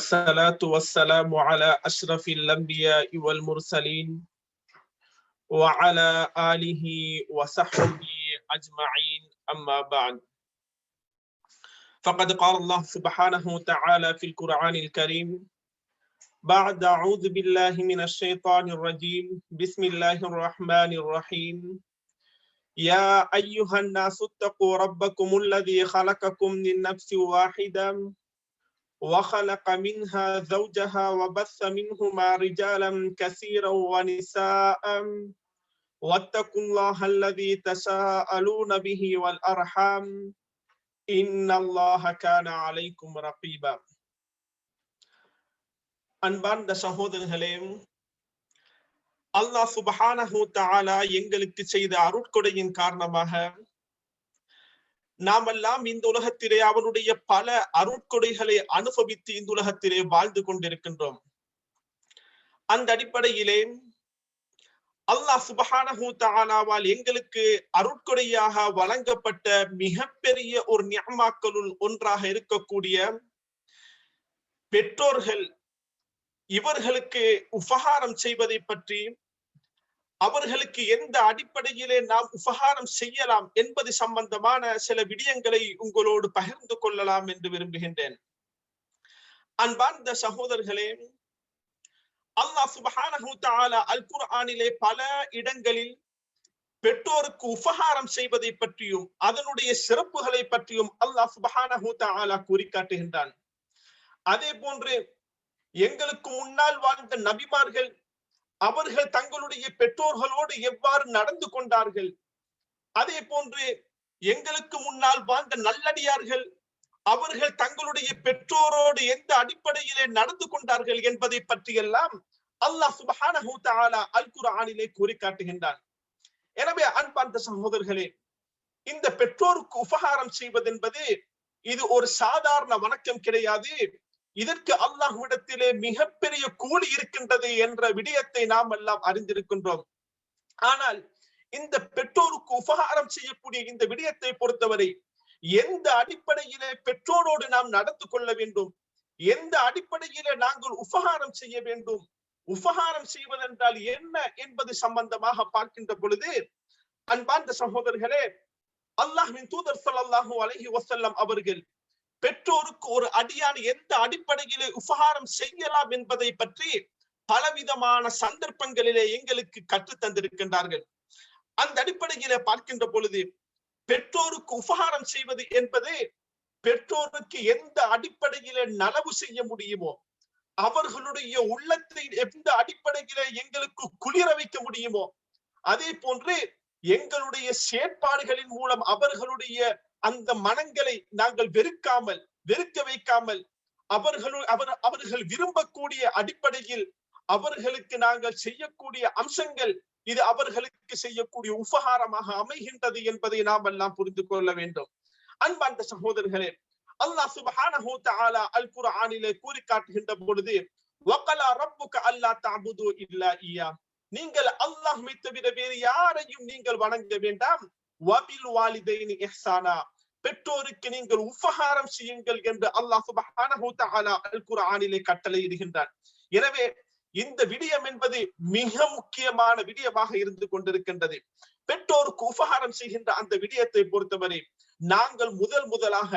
الصلاة والسلام على أشرف الأنبياء والمرسلين وعلى آله وصحبه أجمعين. أما بعد فقد قال الله سبحانه وتعالى في القرآن الكريم بعد أعوذ بالله من الشيطان الرجيم بسم الله الرحمن الرحيم. يا أيها الناس اتقوا ربكم الذي خلقكم من نفس واحدة وخلق منها زوجها وبث منهما رجالا كثيرا ونساء واتقوا الله الذي تساءلون به والأرحام إن الله كان عليكم رقيبا அன்பார்ந்த சகோதரர்களே அல்லாஹ் சுபஹானஹு தஆலா எங்களுக்கு செய்த அருட்கொடையின் காரணமாக நாமெல்லாம் இந்த உலகத்திலே அவனுடைய பல அருட்கொடைகளை அனுபவித்து இந்த உலகத்திலே வாழ்ந்து கொண்டிருக்கின்றோம். அந்த அடிப்படையிலே அல்லாஹ் சுபஹானஹு தஆலாவால் எங்களுக்கு அருட்கொடையாக வழங்கப்பட்ட மிகப்பெரிய ஒரு நியமாக்களுள் ஒன்றாக இருக்கக்கூடிய பெற்றோர்கள் இவர்களுக்கு உபகாரம் செய்வதை பற்றி அவர்களுக்கு எந்த அடிப்படையிலே நாம் உபகாரம் செய்யலாம் என்பது சம்பந்தமான சில விடயங்களை உங்களோடு பகிர்ந்து கொள்ளலாம் என்று விரும்புகின்றேன். அன்பார்ந்த சகோதரர்களே அல்லாஹ் சுபஹான தஆலா அல் குர்ஆனிலே பல இடங்களில் பெற்றோருக்கு உபகாரம் செய்வதை பற்றியும் அதனுடைய சிறப்புகளை பற்றியும் அல்லாஹ் சுபஹான தஆலா கூறி காட்டுகின்றான் அதே போன்று எங்களுக்கு முன்னால் வாழ்ந்த நபிமார்கள் அவர்கள் தங்களுடைய பெற்றோர்களோடு எவ்வாறு நடந்து கொண்டார்கள்? அதே போன்று எங்களுக்கு முன்னால் வாழ்ந்த நல்லடியார்கள் அவர்கள் தங்களுடைய பெற்றோரோடு எந்த அடிப்படையிலே நடந்து கொண்டார்கள் என்பதை பற்றியெல்லாம் அல்லாஹ் சுபஹானஹு தஆலா அல் குர்ஆனிலே கூறி காட்டுகின்றான் எனவே அன்பார்ந்த சகோதரர்களே இந்த பெற்றோருக்கு உபகாரம் செய்வது என்பது இது ஒரு சாதாரண வணக்கம் கிடையாது. இதற்கு அல்லாஹ்விடத்திலே மிகப்பெரிய கூலி இருக்கின்றது என்ற விடயத்தை நாம் எல்லாம் அறிந்திருக்கின்றோம். ஆனால் இந்த பெற்றோருக்கு உபகாரம் செய்யக்கூடிய இந்த விடயத்தை பொறுத்தவரை எந்த அடிப்படையிலே பெற்றோரோடு நாம் நடந்து கொள்ள வேண்டும்? எந்த அடிப்படையிலே நாங்கள் உபகாரம் செய்ய வேண்டும்? உபகாரம் செய்வதென்றால் என்ன என்பது சம்பந்தமாக பார்க்கின்ற பொழுது அன்பார்ந்த சகோதரர்களே அல்லாஹ்வின் தூதர் ஸல்லல்லாஹு அலஹி வசல்லம் அவர்கள் பெற்றோருக்கு ஒரு அடியான் எந்த அடிப்படையிலே உபகாரம் செய்யலாம் என்பதை பற்றி பலவிதமான சந்தர்ப்பங்களிலே எங்களுக்கு கற்று தந்திருக்கின்றார்கள். அந்த அடிப்படையிலே பார்க்கின்ற பொழுது பெற்றோருக்கு உபகாரம் செய்வது என்பது பெற்றோருக்கு எந்த அடிப்படையிலே நலவு செய்ய முடியுமோ அவர்களுடைய உள்ளத்தை எந்த அடிப்படையிலே எங்களுக்கு குளிர வைக்க முடியுமோ அதே போன்று எங்களுடைய செயற்பாடுகளின் மூலம் அவர்களுடைய அந்த மனங்களை நாங்கள் வெறுக்காமல் வெறுக்க வைக்காமல் அவர்கள் அவர் அவர்கள் விரும்பக்கூடிய அடிப்படையில் அவர்களுக்கு நாங்கள் செய்யக்கூடிய அம்சங்கள் இது அவர்களுக்கு செய்யக்கூடிய உபகாரமாக அமைகின்றது என்பதை நாம் எல்லாம் புரிந்து கொள்ள வேண்டும். அன்பார்ந்த சகோதரர்களே அல்லாஹ் சுபஹானஹு தஆலா அல் குர்ஆனிலே கூறி காட்டுகின்ற பொழுது வகலா ரப்புக அல்லா தஅபுது இல்லா இய்யா நீங்கள் அல்லாஹ் தவிர வேறு யாரையும் நீங்கள் வணங்க வேண்டாம். வபில் வாலிதைனி இஹ்சானா. பெற்றோருக்கு நீங்கள் உபகாரம் செய்யுங்கள் என்று அல்லாஹ் சுபஹானஹு தஆலா அல் குர்ஆனிலே கட்டளையிடுகின்றான் எனவே இந்த விடயம் என்பது மிக முக்கியமான விடயமாக இருந்து கொண்டிருக்கின்றது. பெற்றோருக்கு உபகாரம் செய்கின்ற அந்த விடயத்தை பொறுத்தவரை நாங்கள் முதல் முதலாக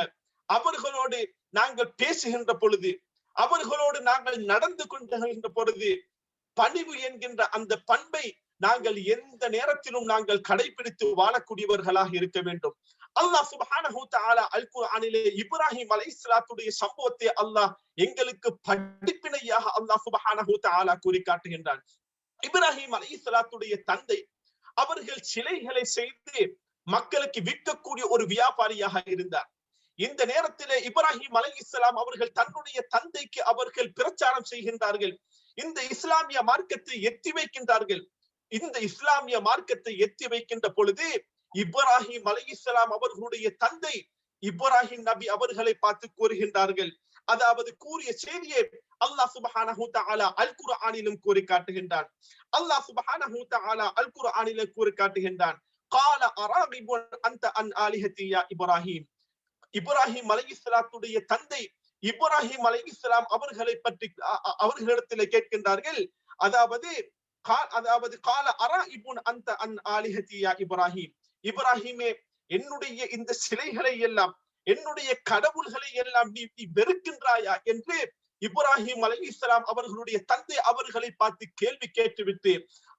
அவர்களோடு நாங்கள் பேசுகின்ற பொழுது அவர்களோடு நாங்கள் நடந்து கொண்டுகின்ற பொழுது பணிவு என்கின்ற அந்த பண்பை நாங்கள் எந்த நேரத்திலும் நாங்கள் கடைபிடித்து வாழக்கூடியவர்களாக இருக்க வேண்டும். அல்லாஹ் சுபஹானஹு தஆலா அல் குர்ஆனிலே இப்ராஹிம் அலைஹிஸ்ஸலாத்துடைய சம்பவத்தை அல்லாஹ் எங்களுக்கு படிப்பினையாக அல்லாஹ் சுபஹானஹு தஆலா கூறி காட்டுகின்றான் இப்ராஹிம் அலைஹிஸ்ஸலாத்துடைய தந்தை அவர்கள் சிலைகளை செய்து மக்களுக்கு விற்கக்கூடிய ஒரு வியாபாரியாக இருந்தார். இந்த நேரத்திலே இப்ராஹிம் அலை இஸ்லாம் அவர்கள் தன்னுடைய தந்தைக்கு அவர்கள் பிரச்சாரம் செய்கின்றார்கள். இந்த இஸ்லாமிய மார்க்கத்தை எத்தி வைக்கின்றார்கள். இந்த இஸ்லாமிய மார்க்கத்தை எத்தி வைக்கின்ற பொழுது இப்ராஹிம் அலி அவர்களுடைய தந்தை இப்ராஹிம் நபி அவர்களை பார்த்து கூறுகின்றார்கள். அதாவது கூறிய செய்தியை அல்லாஹ் சுபஹானஹு தஆலா அல் குர்ஆனிலும் கூறி காட்டுகின்றான் அல்லாஹ் சுபஹானஹு தஆலா அல் குர்ஆனிலே கூறி காட்டுகின்றான் கால அராகிபுன் அந்த அன் ஆலிஹத்தி யா இப்ராஹிம். இப்ராஹிம் அலைஹிஸ்ஸலாத்துடைய தந்தை இப்ராஹிம் அலைஹிஸ்ஸலாம் அவர்களை பற்றி அவர்களிடத்தில் கேட்கின்றார்கள். அதாவது அதாவது கால அரா இபுன் அந்த அன் ஆலிஹத்தியா இப்ராஹிம். இப்ராஹிமே என்னுடைய இந்த சிலைகளை எல்லாம் என்னுடைய கடவுள்களை எல்லாம் நீ நீ வெறுக்கின்றாயா என்று இப்ராஹிம் அலை இஸ்லாம் அவர்களுடைய தந்தை அவர்களை பார்த்து கேள்வி கேட்டுவிட்டு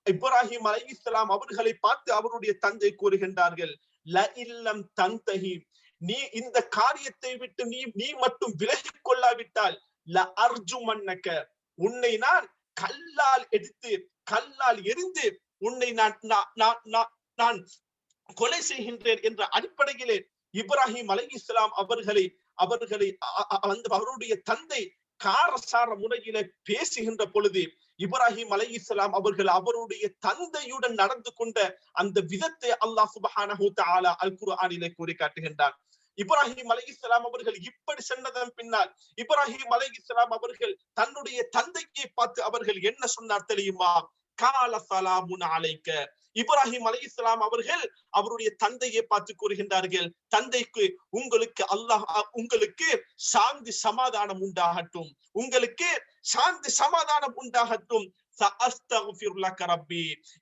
இப்ராஹிம் அலை இஸ்லாம் அவர்களை பார்த்து அவருடைய தந்தை கூறுகின்றார்கள் ல இல்லம் தந்தகி நீ இந்த காரியத்தை விட்டு நீ நீ மட்டும் விலகி கொள்ளாவிட்டால் ல அர்ஜு மன்னக்க உன்னை நான் கல்லால் எடுத்து கல்லால் எரிந்து உன்னை நான் நான் கொலை செய்கின்றேன் என்ற அடிப்படையிலே இப்ராஹிம் அலை இஸ்லாம் அவர்களை அவர்களை அவருடைய தந்தை காரசார முறையில பேசுகின்ற பொழுது இப்ராஹிம் அலை இஸ்லாம் அவர்கள் அவருடைய தந்தையுடன் நடந்து கொண்ட அந்த விதத்தை அல்லாஹ் சுபஹானஹு தஆலா அல் குர்ஆனிலே கூறி காட்டுகின்றான் இப்ராஹிம் அலை இஸ்லாம் அவர்கள் இப்படி சென்றதன் பின்னால் இப்ராஹிம் அலை இஸ்லாம் அவர்கள் தன்னுடைய தந்தையை பார்த்து அவர்கள் என்ன சொன்னார் தெரியுமா? கால சலாமுன் அழைக்க இப்ராஹிம் அலி இஸ்லாம் அவர்கள் அவருடைய தந்தையை பார்த்து கூறுகின்றார்கள் தந்தைக்கு உங்களுக்கு அல்லாஹ் உங்களுக்கு சாந்தி சமாதானம் உண்டாகட்டும் உங்களுக்கு சாந்தி சமாதானம் உண்டாகட்டும்.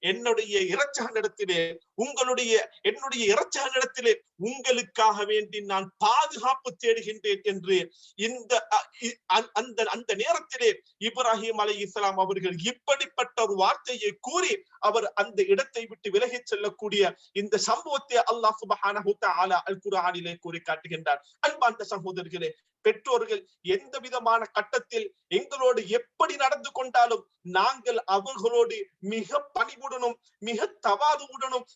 என்னுடைய இறைச்சகனிடத்திலே உங்களுடைய என்னுடைய இரட்சகனிடத்திலே உங்களுக்காக வேண்டி நான் பாதுகாப்பு தேடுகின்றேன் என்று இந்த அந்த அந்த நேரத்திலே இப்ராஹிம் அலை இஸ்லாம் அவர்கள் இப்படிப்பட்ட ஒரு வார்த்தையை கூறி அவர் அந்த இடத்தை விட்டு விலகிச் செல்லக்கூடிய இந்த சம்பவத்தை அல்லாஹ் சுபஹானஹு தஆலா அல் குர்ஆனிலே கூறி காட்டுகின்றார் அன்பார்ந்த சகோதரர்களே பெற்றோர்கள் எந்த விதமான கட்டத்தில் எங்களோடு எப்படி நடந்து கொண்டாலும் நாங்கள் அவர்களோடு மிக பணிவுடனும் மிக தவாதுவுடனும்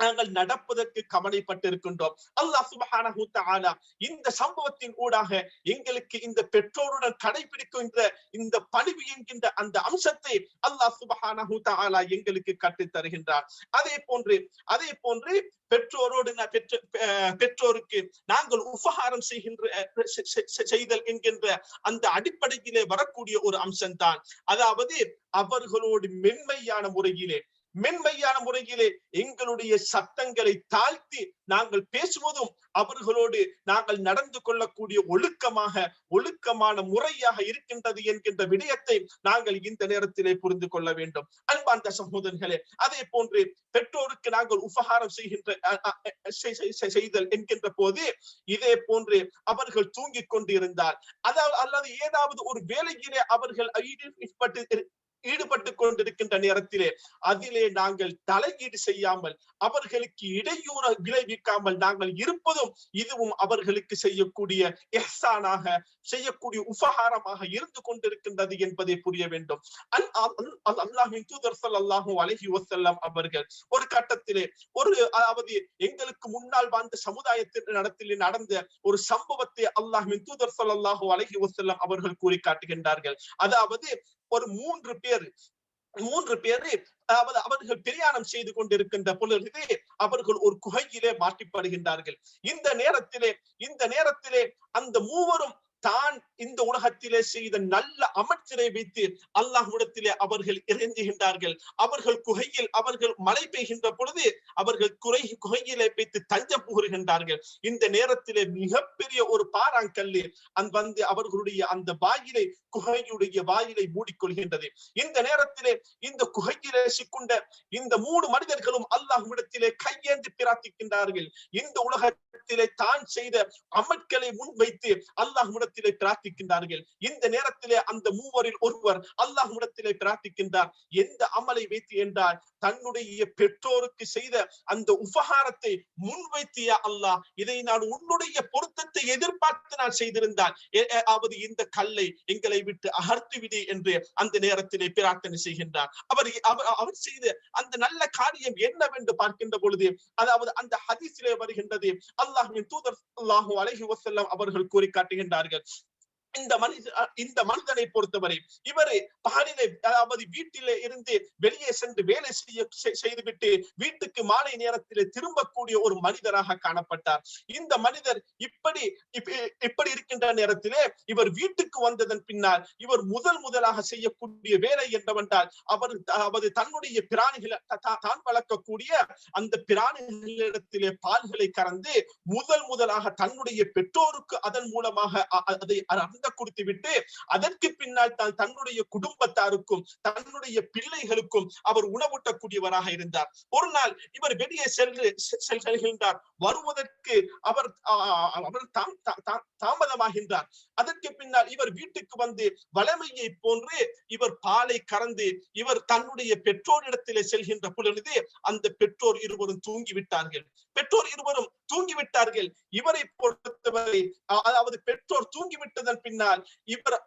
நாங்கள் நடப்பதற்கு கவலைப்பட்டிருக்கின்றோம். அல்லாஹ் சுபஹான இந்த சம்பவத்தின் ஊடாக எங்களுக்கு இந்த பெற்றோருடன் கடைபிடிக்கின்ற இந்த பணிவு என்கின்ற அந்த அம்சத்தை அல்லாஹ் சுபஹான எங்களுக்கு கற்றுத் தருகின்றார். அதே போன்று அதே போன்று பெற்றோரோடு பெற்ற பெற்றோருக்கு நாங்கள் உபகாரம் செய்கின்ற செய்தல் என்கின்ற அந்த அடிப்படையிலே வரக்கூடிய ஒரு அம்சம்தான். அதாவது அவர்களோடு மென்மையான முறையிலே மென்மையான முறையிலே எங்களுடைய சத்தங்களை தாழ்த்தி நாங்கள் பேசுவதும் அவர்களோடு நாங்கள் நடந்து கொள்ளக்கூடிய ஒழுக்கமாக ஒழுக்கமான முறையாக இருக்கின்றது என்கின்ற விடயத்தை நாங்கள் இந்த நேரத்திலே புரிந்து கொள்ள வேண்டும். அன்பார்ந்த சகோதரர்களே அதே போன்று பெற்றோருக்கு நாங்கள் உபகாரம் செய்கின்ற செய்தல் என்கின்ற போது இதே போன்று அவர்கள் தூங்கிக் கொண்டிருந்தால். அதாவது அல்லது ஏதாவது ஒரு வேலையிலே அவர்கள் ஈடுபட்டு ஈடுபட்டு கொண்டிருக்கின்ற நேரத்திலே அதிலே நாங்கள் தலையீடு செய்யாமல் அவர்களுக்கு இடையூற விளைவிக்காமல் நாங்கள் இருப்பதும் இதுவும் அவர்களுக்கு செய்யக்கூடிய எஹ்சானாக செய்யக்கூடிய உபகாரமாக இருந்து கொண்டிருக்கின்றது என்பதை புரிய வேண்டும். அல்லாஹின் தூதர் சல்லாஹூ அலஹி வசல்லாம் அவர்கள் ஒரு கட்டத்திலே ஒரு அதாவது எங்களுக்கு முன்னால் வாழ்ந்த சமுதாயத்தின் நடத்திலே நடந்த ஒரு சம்பவத்தை அல்லாஹின் தூதர் சல்லாஹூ அலஹி வசல்லாம் அவர்கள் கூறி காட்டுகின்றார்கள் அதாவது ஒரு மூன்று பேர். மூன்று பேரு அதாவது அவர்கள் பிரயாணம் செய்து கொண்டிருக்கின்ற பொழுது அவர்கள் ஒரு குகையிலே மாட்டிப்படுகின்றார்கள் இந்த நேரத்திலே இந்த நேரத்திலே அந்த மூவரும் தான் இந்த உலகத்திலே செய்த நல்ல அமைச்சரை வைத்து அல்லாஹ்விடத்திலே அவர்கள் இறங்குகின்றார்கள். அவர்கள் குகையில் அவர்கள் மழை பெய்கின்ற பொழுது அவர்கள் குறை குகையிலே வைத்து தஞ்சம் புகுகின்றார்கள். இந்த நேரத்திலே மிகப்பெரிய ஒரு பாறாங்கல்லு அந் வந்து அவர்களுடைய அந்த வாயிலை குகையுடைய வாயிலை மூடிக்கொள்கின்றது. இந்த நேரத்திலே இந்த குகையிலே சிக்குண்ட இந்த மூணு மனிதர்களும் அல்லாஹ்விடத்திலே கையேந்தி பிரார்த்திக்கின்றார்கள். இந்த உலகத்திலே தான் செய்த அமட்களை முன்வைத்து அல்லாஹ்விடத்திலே பிரார்த்திக்கின்றார்கள். இந்த நேரத்திலே அந்த மூவரில் ஒருவர் அல்லாஹ்விடத்திலே பிரார்த்திக்கின்றார். எந்த அமலை வைத்து என்றால் தன்னுடைய பெற்றோருக்கு செய்த அந்த உபகாரத்தை முன்வைத்திய அல்லாஹ்? இதை நான் உன்னுடைய பொருத்தத்தை எதிர்பார்த்து நான் செய்திருந்தால் அதாவது இந்த கல்லை எங்களை விட்டு அகர்த்து விடு என்று அந்த நேரத்திலே பிரார்த்தனை செய்கின்றார். அவர் அவர் செய்த அந்த நல்ல காரியம் என்னவென்று பார்க்கின்ற பொழுது அதாவது அந்த ஹதீஸிலே வருகின்றது அல்லாஹின் தூதர் அல்லாஹு அலஹி வசல்லாம் அவர்கள் கூறி காட்டுகின்றார்கள் tickets இந்த மனித இந்த மனிதனை பொறுத்தவரை இவர் பகலிலே அதாவது வீட்டிலே இருந்து வெளியே சென்று வேலை செய்ய செய்துவிட்டு வீட்டுக்கு மாலை நேரத்திலே திரும்பக்கூடிய ஒரு மனிதராக காணப்பட்டார். இந்த மனிதர் இப்படி இப்படி இருக்கின்ற நேரத்திலே இவர் வீட்டுக்கு வந்ததன் பின்னால் இவர் முதல் முதலாக செய்யக்கூடிய வேலை என்னவென்றால் அவர் அதாவது தன்னுடைய பிராணிகளை தான் வளர்க்கக்கூடிய அந்த பிராணிகளிடத்திலே பால்களை கறந்து முதல் முதலாக தன்னுடைய பெற்றோருக்கு அதன் மூலமாக அதை அந்த கொடுத்து விட்டு அதற்கு பின்னால் தான் தன்னுடைய குடும்பத்தாருக்கும் தன்னுடைய பிள்ளைகளுக்கும் அவர் உணவூட்டக்கூடியவராக இருந்தார். ஒரு நாள் இவர் வெளியே சென்று செல்கின்றார். வருவதற்கு அவர் அவர் தாமதமாகின்றார். அதற்கு பின்னால் இவர் வீட்டுக்கு வந்து வளமையை போன்று இவர் பாலை கறந்து இவர் தன்னுடைய பெற்றோரிடத்திலே செல்கின்ற பொழுது அந்த பெற்றோர் இருவரும் தூங்கிவிட்டார்கள். பெற்றோர் இருவரும் தூங்கிவிட்டார்கள். இவரை பொறுத்தவரை அதாவது பெற்றோர் தூங்கிவிட்டதன் பின்னால் இவர்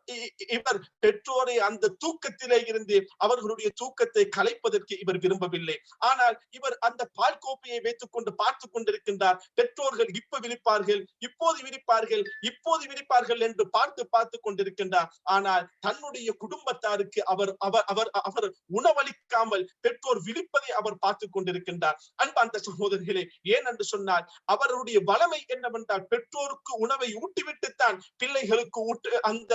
இவர் பெற்றோரை அந்த தூக்கத்திலே இருந்து அவர்களுடைய தூக்கத்தை கலைப்பதற்கு இவர் விரும்பவில்லை. ஆனால் இவர் அந்த பால் கோப்பையை வைத்துக் கொண்டு பார்த்து கொண்டிருக்கின்றார். பெற்றோர்கள் இப்ப விழிப்பார்கள் இப்போது விழிப்பார்கள் இப்போது விழிப்பார்கள் என்று பார்த்து பார்த்து கொண்டிருக்கின்றார். ஆனால் தன்னுடைய குடும்பத்தாருக்கு அவர் அவர் அவர் அவர் உணவளிக்காமல் பெற்றோர் விழிப்பதை அவர் பார்த்து கொண்டிருக்கின்றார். அன்பாந்த சகோதரர்களே ஏன் என்று சொன்னால் அவருடைய வளமை என்னவென்றால் பெற்றோருக்கு உணவை ஊட்டிவிட்டுத்தான் பிள்ளைகளுக்கு அந்த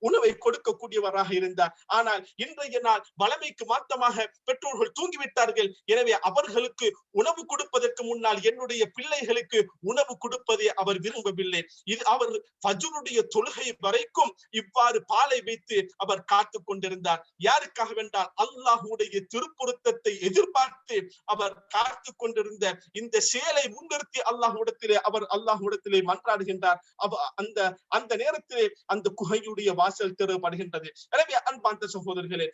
உணவை கொடுக்கக்கூடியவராக இருந்தார். ஆனால் இன்றைய நாள் வளமைக்கு மாற்றமாக பெற்றோர்கள் தூங்கிவிட்டார்கள். எனவே அவர்களுக்கு உணவு கொடுப்பதற்கு முன்னால் என்னுடைய பிள்ளைகளுக்கு உணவு கொடுப்பதை அவர் விரும்பவில்லை. இது அவர் ஃபஜ்ருடைய தொழுகை வரைக்கும் இவ்வாறு பாலை வைத்து அவர் காத்து கொண்டிருந்தார். யாருக்காக வென்றால் அல்லாஹுடைய திருப்பொருத்தத்தை எதிர்பார்த்து அவர் காத்து கொண்டிருந்த இந்த செயலை முன்னிறுத்தி அல்லாஹுடத்திலே அவர் அல்லாஹுடத்திலே மன்றாடுகின்றார். அவ அந்த அந்த நேரத்திலே அந்த குகையுடைய வாசல் திறப்படுகின்றது. எனவே அன்பார்ந்த சகோதரர்களே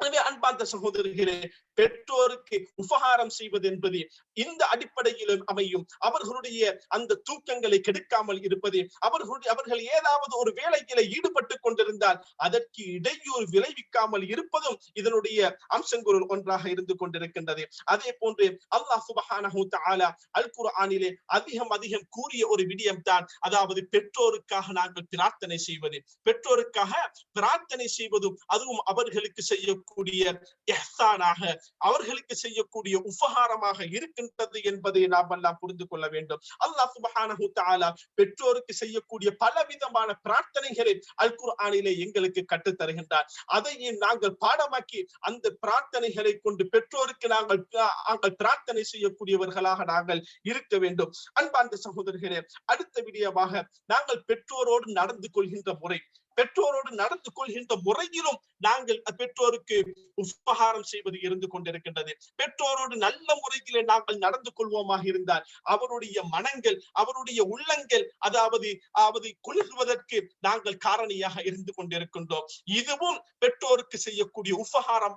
எனவே அன்பார்ந்த சகோதரர்களே பெற்றோருக்கு உபகாரம் செய்வது என்பது இந்த அடிப்படையிலும் அமையும். அவர்களுடைய அந்த தூக்கங்களை கெடுக்காமல் இருப்பது அவர்களுடைய அவர்கள் ஏதாவது ஒரு வேலையில ஈடுபட்டு கொண்டிருந்தால் அதற்கு இடையூறு விளைவிக்காமல் இருப்பதும் இதனுடைய அம்சங்களுள் ஒன்றாக இருந்து கொண்டிருக்கின்றது. அதே போன்று அல்லாஹ் சுபஹானஹு தஆலா அல் குர்ஆனிலே அதிகம் அதிகம் கூறிய ஒரு விடயம் தான் அதாவது பெற்றோருக்காக நாங்கள் பிரார்த்தனை செய்வது. பெற்றோருக்காக பிரார்த்தனை செய்வதும் அதுவும் அவர்களுக்கு செய்யக்கூடிய எஹ்சானாக அவர்களுக்கு செய்யக்கூடிய உபகாரமாக இருக்கின்றது என்பதை நாம் எல்லாம் புரிந்து கொள்ள வேண்டும். அல்லாஹ் சுபஹானஹு பெற்றோருக்கு செய்யக்கூடிய பல விதமான பிரார்த்தனைகளை அல் குர்ஆனிலே எங்களுக்கு கற்றுத் தருகின்றார். அதையும் நாங்கள் பாடமாக்கி அந்த பிரார்த்தனைகளை கொண்டு பெற்றோருக்கு நாங்கள் நாங்கள் பிரார்த்தனை செய்யக்கூடியவர்களாக நாங்கள் இருக்க வேண்டும். அன்பார்ந்த சகோதரர்களே அடுத்த விடயமாக நாங்கள் பெற்றோரோடு நடந்து கொள்கின்ற முறை பெற்றோரோடு நடந்து கொள்கின்ற முறையிலும் நாங்கள் பெற்றோருக்கு உபகாரம் செய்வது இருந்து கொண்டிருக்கின்றது. பெற்றோரோடு நல்ல முறையிலே நாங்கள் நடந்து கொள்வோமாக இருந்தால் அவருடைய மனங்கள் அவருடைய உள்ளங்கள் அதாவது அதாவது குளிர்வதற்கு நாங்கள் காரணியாக இருந்து கொண்டிருக்கின்றோம். இதுவும் பெற்றோருக்கு செய்யக்கூடிய உபகாரம்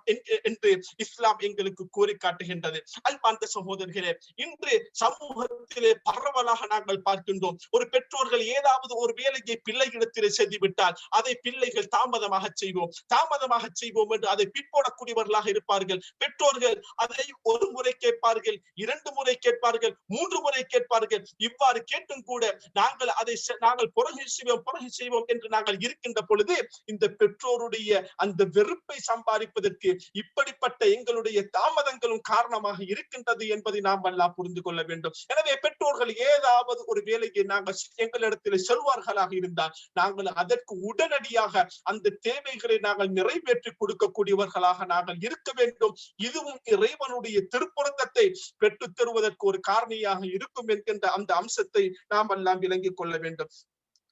என்று இஸ்லாம் எங்களுக்கு கோரி காட்டுகின்றது அன்பார்ந்த சகோதரர்களே இன்று சமூகத்திலே பரவலாக நாங்கள் பார்க்கின்றோம். ஒரு பெற்றோர்கள் ஏதாவது ஒரு வேலையை பிள்ளைகளிடத்திலே செய்துவிட்டால் அதை பிள்ளைகள் தாமதமாக செய்வோம். தாமதமாக செய்வோம் என்று அதை பிற்போடக்கூடியவர்களாக இருப்பார்கள். பெற்றோர்கள் அதை ஒரு முறை கேட்பார்கள் இரண்டு முறை கேட்பார்கள் மூன்று முறை கேட்பார்கள். இவ்வாறு கேட்டும் கூட நாங்கள் அதை நாங்கள் புறகை செய்வோம் புறகை செய்வோம் என்று நாங்கள் இருக்கின்ற பொழுது இந்த பெற்றோருடைய அந்த வெறுப்பை சம்பாதிப்பதற்கு இப்படிப்பட்ட எங்களுடைய தாமதங்களும் காரணமாக இருக்கின்றது என்பதை நாம் எல்லாம் புரிந்து கொள்ள வேண்டும். எனவே பெற்றோர்கள் ஏதாவது ஒரு வேலையை நாங்கள் எங்களிடத்தில் செல்வார்களாக இருந்தால் நாங்கள் அதற்கு உடனடியாக அந்த தேவைகளை நாங்கள் நிறைவேற்றி கொடுக்கக்கூடியவர்களாக நாங்கள் இருக்க வேண்டும். இதுவும் இறைவனுடைய திருப்பொருத்தத்தை பெற்றுத் தருவதற்கு ஒரு காரணியாக இருக்கும் என்கின்ற அந்த அம்சத்தை நாம் எல்லாம் விளங்கிக் கொள்ள வேண்டும்.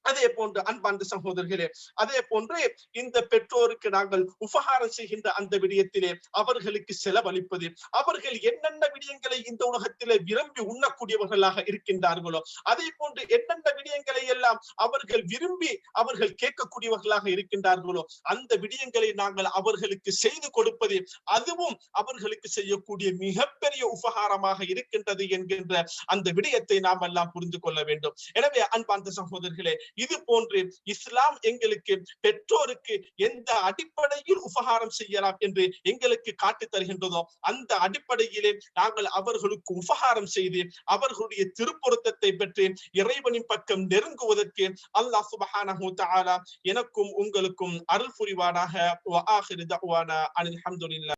அதே போன்று அன்பார்ந்த சகோதரர்களே அதே போன்று இந்த பெற்றோருக்கு நாங்கள் உபகாரம் செய்கின்ற அந்த விடயத்திலே அவர்களுக்கு செலவழிப்பது அவர்கள் என்னென்ன விடயங்களை இந்த உலகத்திலே விரும்பி உண்ணக்கூடியவர்களாக இருக்கின்றார்களோ அதே போன்று என்னென்ன விடயங்களை எல்லாம் அவர்கள் விரும்பி அவர்கள் கேட்கக்கூடியவர்களாக இருக்கின்றார்களோ அந்த விடயங்களை நாங்கள் அவர்களுக்கு செய்து கொடுப்பது அதுவும் அவர்களுக்கு செய்யக்கூடிய மிகப்பெரிய உபகாரமாக இருக்கின்றது என்கின்ற அந்த விடயத்தை நாம் எல்லாம் புரிந்து கொள்ள வேண்டும். எனவே அன்பார்ந்த சகோதரர்களே இது போன்று இஸ்லாம் எங்களுக்கு பெற்றோருக்கு எந்த அடிப்படையில் உபகாரம் செய்யலாம் என்று எங்களுக்கு காட்டி தருகின்றதோ அந்த அடிப்படையிலே நாங்கள் அவர்களுக்கு உபகாரம் செய்து அவர்களுடைய திருப்பொருத்தத்தை பெற்று இறைவனின் பக்கம் நெருங்குவதற்கு அல்லாஹ் சுபஹானஹு தஆலா எனக்கும் உங்களுக்கும் அருள் புரிவானாக. வ ஆகிரு தஅவானா அல்ஹம்துலில்லாஹ்